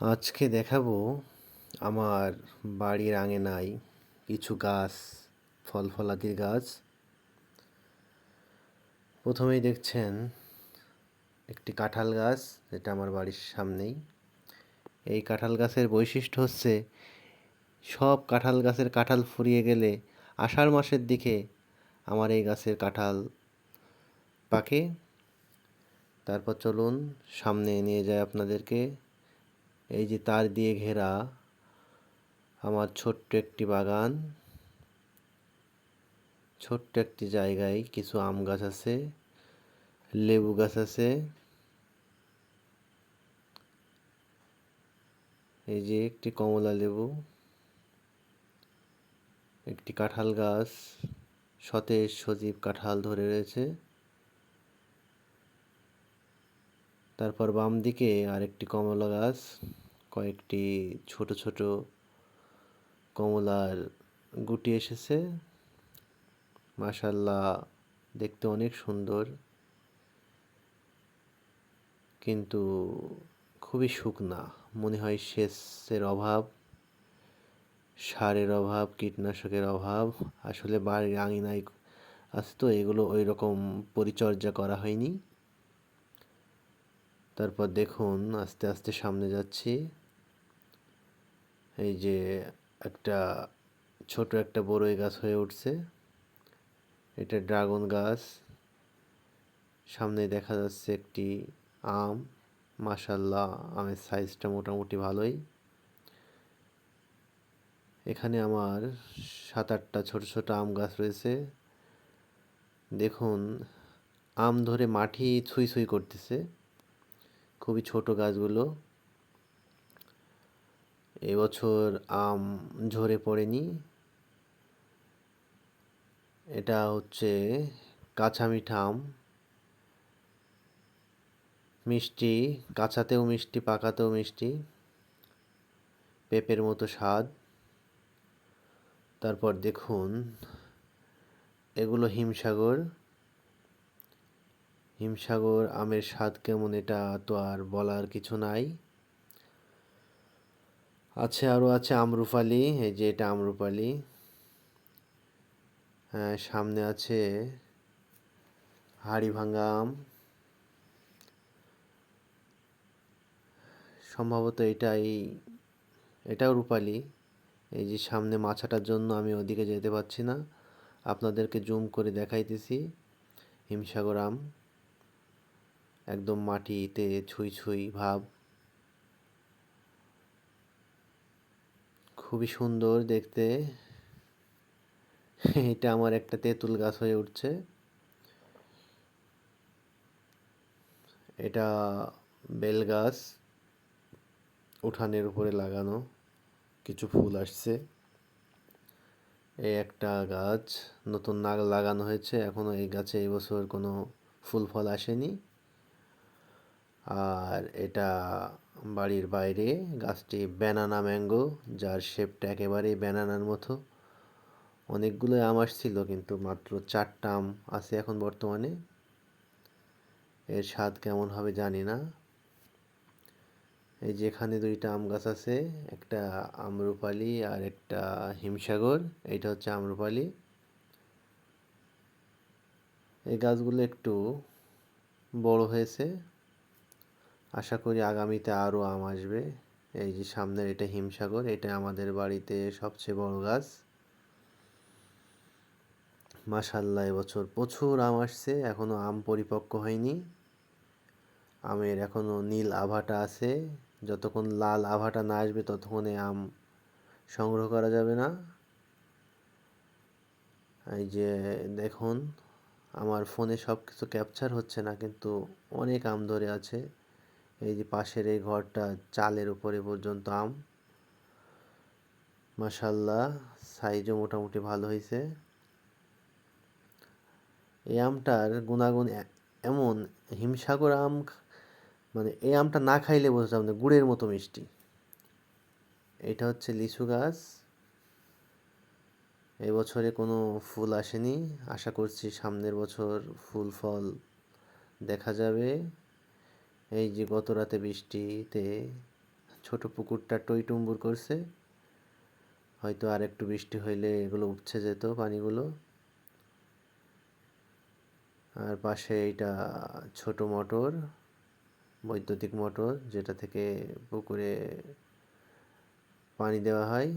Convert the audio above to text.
আজকে দেখাবো আমার বাড়ির আঙিনায় কিছু গাছ, ফল ফলাদির গাছ। প্রথমেই দেখছেন একটি কাঁঠাল গাছ, যেটা আমার বাড়ির সামনেই। এই কাঁঠাল গাছের বৈশিষ্ট্য হচ্ছে সব কাঁঠাল গাছের কাঁঠাল ফুরিয়ে গেলে আষাঢ় মাসের দিকে আমার এই গাছের কাঁঠাল পাকে। তারপর চলুন সামনে নিয়ে যায় আপনাদেরকে। এই যে তার দিয়ে ঘেরা আমার ছোট্ট একটি বাগান, ছোট্ট একটি জায়গায় কিছু আম গাছ আছে, লেবু গাছ আছে। এই যে একটি কমলা লেবু, একটি কাঁঠাল গাছ, সতেজ সজীব কাঁঠাল ধরে রয়েছে। তারপর বাম দিকে আরেকটি কমলা গাছ, কয়েকটি ছোট ছোট কমলার গুটি এসেছে। মাশাল্লাহ দেখতে অনেক সুন্দর। কিন্তু খুবই শুকনা, মনে হয় সেচের অভাব, সারের অভাব, কীটনাশকের অভাব। আসলে বাড়ির আঙিনায় আছে তো, এগুলো ওই রকম পরিচর্যা করা হয়নি। তারপর দেখুন, আস্তে আস্তে সামনে যাচ্ছি। এই যে একটা ছোট একটা বড়ই গাছ হয়ে উঠছে। এটা ড্রাগন গাছ। সামনে দেখা যাচ্ছে একটি আম। মাসাল্লাহ আমের সাইজটা মোটামুটি ভালোই। এখানে আমার সাত আটটা ছোট ছোট আম গাছ রয়েছে। দেখুন, আম ধরে মাটি ছুঁই ছুঁই করতেছে। খুবই ছোট গাছগুলো। এবছর আম ঝরে পড়েনি। এটা হচ্ছে কাঁচা মিঠা আম। মিষ্টি, কাঁচাতেও মিষ্টি, পাকাতেও মিষ্টি। পেঁপের মতো স্বাদ। তারপর দেখুন, এগুলো হিমসাগর। হিমসাগর আমের স্বাদ কেমন এটা তো আর বলার কিছু নাই। আছে আরও আছে আমরুপালি, এই যে এটা আমরুপালি। হ্যাঁ সামনে আছে হাড়ি ভাঙ্গা আম। সম্ভবত এটাই, এটাও রূপালি। এই যে সামনে মাছাটার জন্য আমি ওদিকে যেতে পারছি না। আপনাদেরকে জুম করে দেখাইতেছি হিমসাগর আম। একদম মাটিতে ছুঁই ছুঁই ভাব। খুবই সুন্দর দেখতে। এটা আমার একটা তেঁতুল গাছ হয়ে উঠছে। এটা বেল গাছ, উঠানের উপরে লাগানো কিছু ফুল আসছে। এই একটা গাছ নতুন নাগ লাগানো হয়েছে এখনও এই গাছে এই বছর কোনো ফুল ফল আসেনি। আর এটা বাড়ির বাইরে, গাছটি ব্যানানা ম্যাঙ্গো যার শেপটা একেবারেই ব্যানানার মতো। অনেকগুলো আম আসছিল, কিন্তু মাত্র চারটা আম আছে এখন বর্তমানে। এর স্বাদ কেমন হবে জানি না। এই যেখানে দুইটা আম গাছ আছে, একটা আমরুপালি আর একটা হিমসাগর, এইটা হচ্ছে আমরুপালি এই গাছগুলো একটু বড় হয়েছে। আশা করি আগামীতে আরও আম আসবে। এই যে সামনের এটা হিমসাগর, এটা আমাদের বাড়িতে সবচেয়ে বড় গাছ। মাসাল্লাহ এবছর প্রচুর আম আসছে এখনও আম পরিপক্ক হয়নি। আমের এখনও নীল আভাটা আছে, যতক্ষণ লাল আভাটা না আসবে ততক্ষণে আম সংগ্রহ করা যাবে না। এই যে দেখুন, আমার ফোনে সব কিছু ক্যাপচার হচ্ছে না, কিন্তু অনেক আম ধরে আছে। এই যে পাশের এই ঘরটা, চালের উপরে পর্যন্ত আম। মাসাল্লাহ সাইজও মোটামুটি ভালো হয়েছে এই আমটার গুণাগুণ এমন, হিমসাগর আম মানে এই আমটা না খাইলে বোঝা না, গুড়ের মতো মিষ্টি। এটা হচ্ছে লিচু গাছ। এবছরে কোনো ফুল আসেনি। আশা করছি সামনের বছর ফুল, ফল দেখা যাবে। এই যে গত রাতে বৃষ্টিতে ছোট পুকুরটা টইটুম্বুর করছে, হয়তো আর একটু বৃষ্টি হইলে এগুলো উপছে যেত পানিগুলো। আর পাশে এইটা ছোট মোটর, বৈদ্যুতিক মোটর, যেটা থেকে পুকুরে পানি দেওয়া হয়।